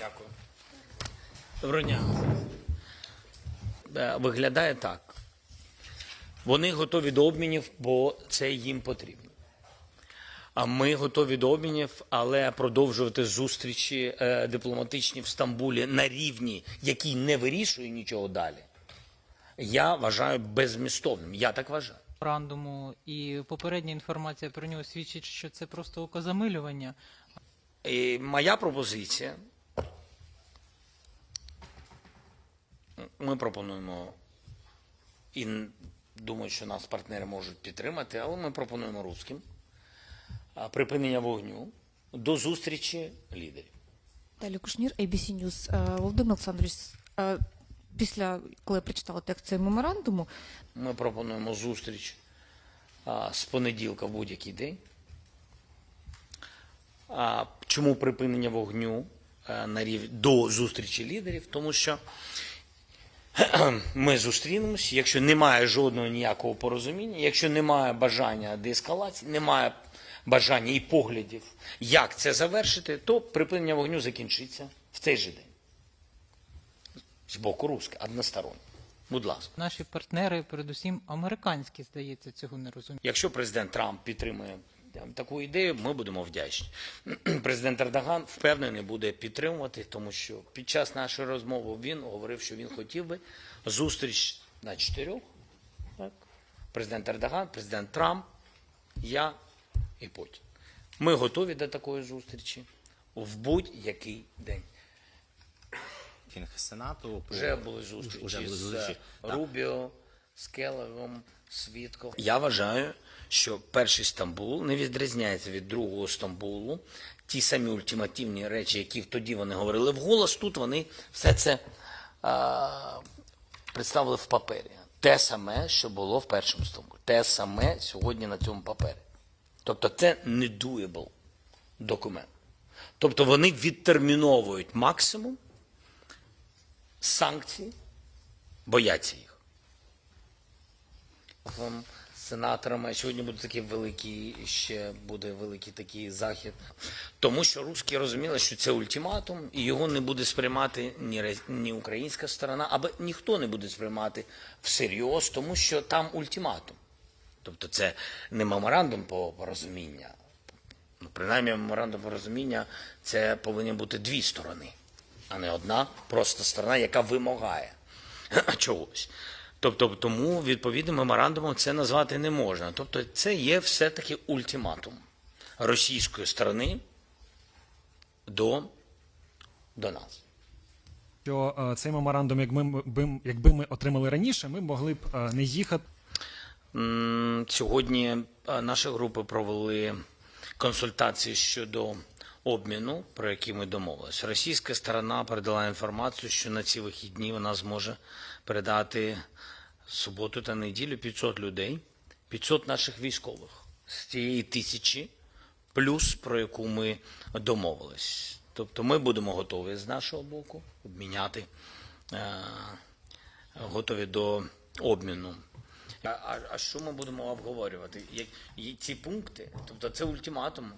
Дякую. Доброго дня. Е, Виглядає так. Вони готові до обмінів, бо це їм потрібно. А ми готові до обмінів, але продовжувати зустрічі е, дипломатичні в Стамбулі на рівні, який не вирішує нічого далі. Я вважаю беззмістовним. Я так вважаю. меморандуму, і попередня інформація про нього свідчить, що це просто окозамилювання. І моя пропозиція. Ми пропонуємо, і думаю, що нас партнери можуть підтримати, але ми пропонуємо русським припинення вогню до зустрічі лідерів. Далі Кушнір, ABC News. Е, Володимир Олександрович, е, після коли я прочитала текст цього меморандуму, Ми пропонуємо зустріч з понеділка в будь-який день. Чому припинення вогню на рів... до зустрічі лідерів? Тому що ми зустрінемось, якщо немає жодного ніякого порозуміння, якщо немає бажання деескалації, немає бажання і поглядів, як це завершити, то припинення вогню закінчиться в цей же день. З боку руски, односторонньо. Будь ласка. Наші партнери, передусім американські, здається, цього не розуміють. Якщо президент Трамп підтримує таку ідею, ми будемо вдячні. Президент Ердоган впевнений буде підтримувати, тому що під час нашої розмови він говорив, що він хотів би зустріч на чотирьох. Так? Президент Ердоган, президент Трамп, я і Путін. Ми готові до такої зустрічі в будь-який день. Фінг Сенату Вже були зустрічі Уже були з зустрічі. Так. Рубіо, з Келлогом, Світком. Я вважаю, що перший Стамбул не відрізняється від другого Стамбулу. Ті самі ультимативні речі, які тоді вони говорили вголос, тут вони все це а, представили в папері. Те саме, що було в першому Стамбулі. Те саме сьогодні на цьому папері. Тобто це не doable документ. Тобто вони відтерміновують максимум санкції, бояться їх. Сенаторами сьогодні буде такий великий, ще буде великий такий захід. Тому що русські розуміли, що це ультиматум, і його не буде сприймати ні, ні українська сторона, або ніхто не буде сприймати всерйоз, тому що там ультиматум. Тобто це не меморандум по порозуміння. Ну, принаймні, меморандум порозуміння це повинні бути дві сторони, а не одна просто сторона, яка вимагає чогось. Тобто, тому відповідним меморандумом це назвати не можна. Тобто, це є все-таки ультиматум російської сторони до, до нас. що е, цей меморандум, якби ми, би- якби ми отримали раніше, ми могли б е, не їхати. Сьогодні е, наші групи провели консультації щодо обміну, про який ми домовилися. Російська сторона передала інформацію, що на ці вихідні вона зможе передати суботу та неділю 500 людей, 500 наших військових з цієї тисячі, плюс про яку ми домовились. Тобто ми будемо готові з нашого боку обміняти, е, готові до обміну. А, а, а що ми будемо обговорювати? Як, ці пункти, тобто це ультиматум